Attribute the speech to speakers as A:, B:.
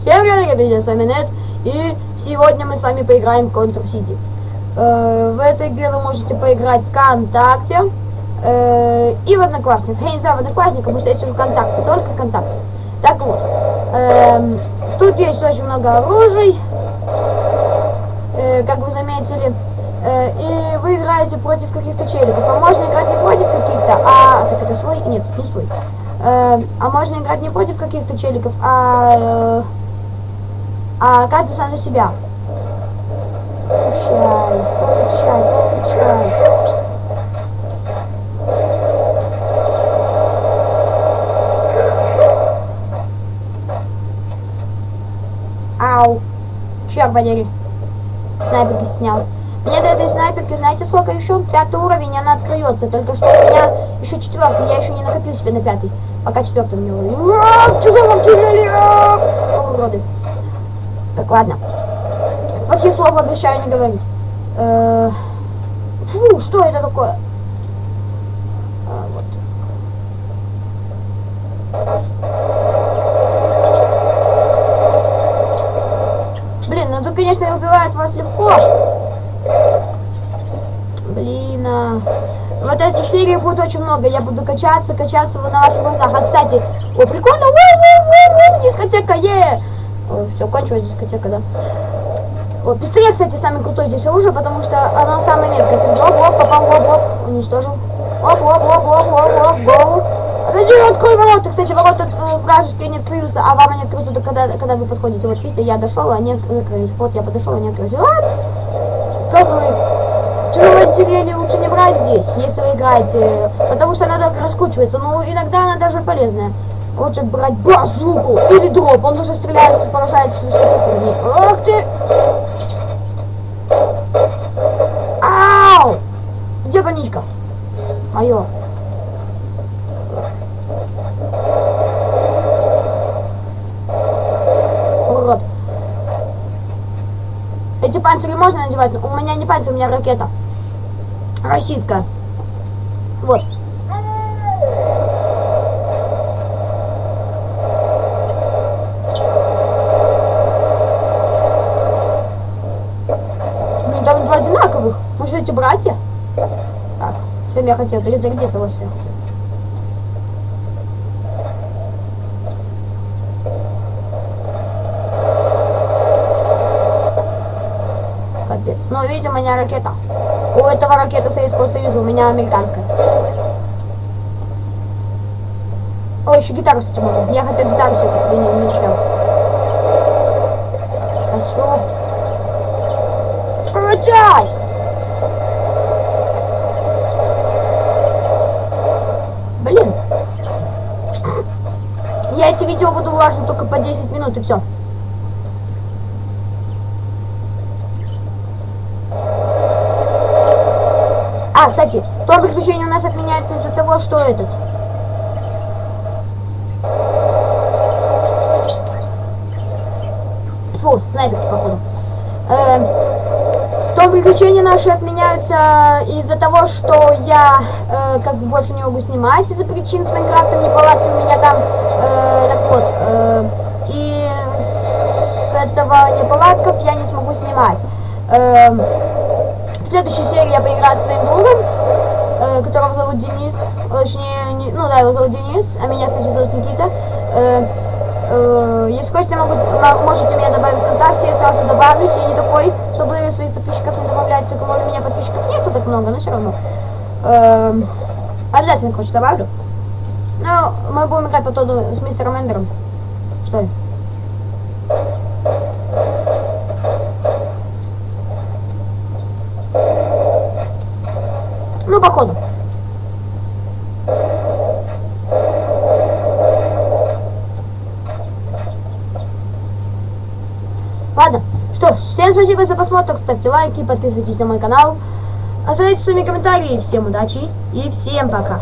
A: Всем привет, друзья, с вами Нет, и сегодня мы с вами поиграем в Counter City. Э, в этой игре вы можете поиграть ВКонтакте э, и в Одноклассниках. Я не знаю в Одноклассниках, потому что я сижу ВКонтакте, только ВКонтакте. Так вот, э, тут есть очень много оружий, э, как вы заметили, э, и вы играете против каких-то челиков. А можно играть не против каких-то, а... Так это свой? Нет, не свой. Э, а можно играть не против каких-то челиков, а... Э, а каждый сам за себя. Получай, получай, получай. Ау. Черт подери. Снайперки снял. Мне до этой снайперки, знаете, сколько еще? Пятый уровень, она откроется. Только что у меня еще четвертый, я еще не накопил себе на пятый. Пока четвертый у него. Чужого обстреляли! Уроды. Так, ладно. Плохие слова обещаю не говорить. Э, фу, что это такое? А. Блин, ну тут, конечно, убивает вас легко. Блин, а... Вот этих серий будет очень много. Я буду качаться, качаться на ваших глазах. А, кстати, о, прикольно, дискотека, е! Все, кончилась дискотека, да. Вот, пистолет, кстати, самый крутой здесь оружие, потому что оно самое меткое. Смотри, оп, оп, попал, оп, оп, уничтожил. Оп, оп, оп, оп, оп, оп, гоу. Подожди, открой ворота. Кстати, ворота э, вражеские не открыются, а вам они откроются, когда, когда вы подходите. Вот видите, я дошел, а они открылись. Вот, я подошел, они открылись. Ладно. Козлы. Чего материале лучше не брать здесь, если вы играете, потому что она так раскручивается. Но иногда она даже полезная. Лучше брать базуку или дроп. Он уже стреляет, поражает с уровней. Ах ты! Ау! Где больничка? Мое. Урод. Эти панцири можно надевать? У меня не панцирь, у меня ракета. Российская. Вот. Эти братья? Так, что я хотел? Перезарядиться, вот что я хотел. Капец. Ну, видите, у меня ракета. У этого ракета Советского Союза, у меня американская. О, еще гитару, кстати, можно. Я хотел гитару себе купить, не, не прям. Хорошо. Эти видео буду влажу только по 10 минут и все. А, кстати, то приключение у нас отменяется из-за того, что этот... Фу, снайпер, походу. Эм, то приключения наши отменяются из-за того, что я э, как бы больше не могу снимать из-за причин с Майнкрафтом неполадки у меня там Э, так вот, э, и с этого неполадков я не смогу снимать. Э, в следующей серии я поиграю со своим другом, э, которого зовут Денис. Точнее, не, ну да, его зовут Денис, а меня, кстати, зовут Никита. Если хотите, могу, можете меня добавить ВКонтакте, я сразу добавлюсь. Я не такой, чтобы своих подписчиков не добавлять, так у меня подписчиков нету так много, но все равно. Э, обязательно, короче, добавлю. Ну, мы будем играть по тоду с мистером Эндером. Что ли? Ну, походу. Ладно. Что ж, всем спасибо за просмотр. Ставьте лайки, подписывайтесь на мой канал. Оставляйте свои комментарии. Всем удачи и всем пока.